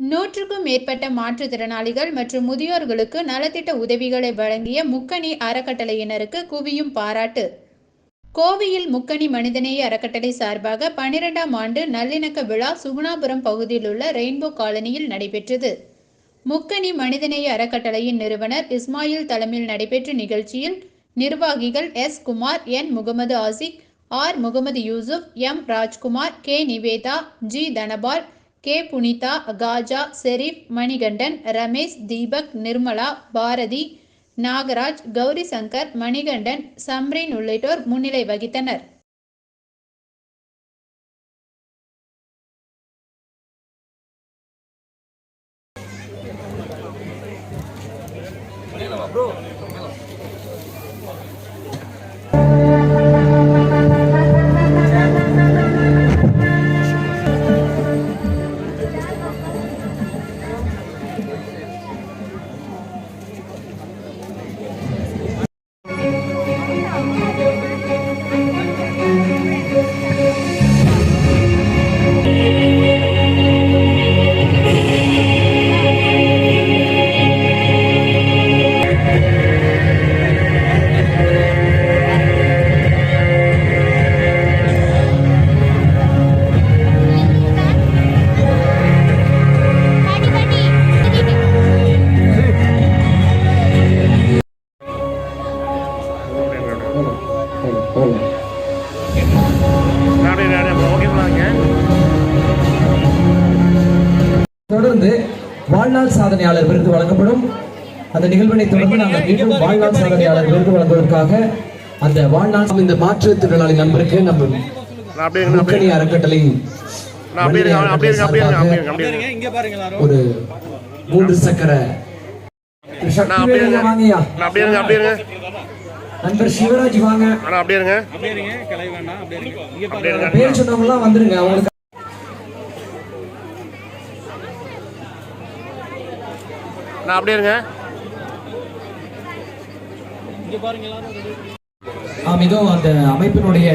நூற்றுக்கும் மேற்பட்ட மாற்றுத்திறனாளிகள் மற்றும் முதியோர்களுக்கு நலத்திட்ட உதவிகளை வழங்கிய முக்கணி அறக்கட்டளையினருக்கு குவியும் பாராட்டு. கோவையில் முக்கணி மனிதநேய அறக்கட்டளை சார்பாக பனிரெண்டாம் ஆண்டு நல்லிணக்க விழா சுகுணாபுரம் பகுதியில் உள்ள ரெயின்போ காலனியில் நடைபெற்றது. முக்கணி மனிதநேய அறக்கட்டளையின் நிறுவனர் இஸ்மாயில் தலைமையில் நடைபெற்ற நிகழ்ச்சியில் நிர்வாகிகள் S. Kumar N. Mohammed Ashik R. Mohammed Yusuf M. Rajkumar K. Nivetha G. Dhanapal K Punitha Khaja Sherif Manikandan Ramesh Deepak Nirmala Bharathi Nagaraj Gowri Shankar Manikandan Samreen உள்ளிட்டோர் முன்னிலை வகித்தனர் Bro. தொடர்ந்து வாழ்நாள் சாதனையாளர் விருது வழங்கப்படும். அந்த நிகழ்வினை தொடர்ந்து நாங்கள் மீண்டும் வாழ்நாள் சாதனையாளர் விருது வழங்குவதற்காக அந்த வாழ்நாள் இந்த மாற்றுத்திறனாளி நண்பருக்கு நம்ம முக்கணி அறக்கட்டளை ஒரு மூன்று சக்கர. நண்பர் சிவராஜ் வாங்க. பேர் சொன்னவங்க எல்லாம் வந்துருங்க அவங்களுக்கு நான் அப்படியே இருங்க. இங்க பாருங்க எல்லாரும் ஆம் இதோ அந்த அமைப்பினுடைய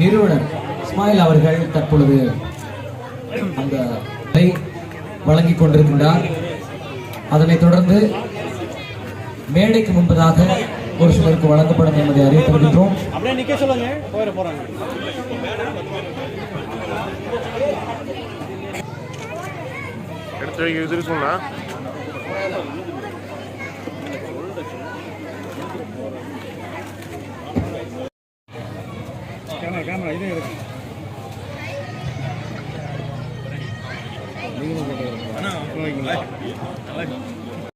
நிறுவனர் இஸ்மாயில் அவர்கள் தற்பொழுது அந்த வழங்கிக் கொண்டிருக்கின்றார். அதனைத் தொடர்ந்து மேடைக்கு முன்பதாக ஒரு சிலருக்கு வழங்கப்படும் என்பதை அறிவித்திருக்கின்றோம் எடுத்து வைக்க சொன்னா கேமரா கேமரா இதே இருக்கு. அண்ணா வைங்களா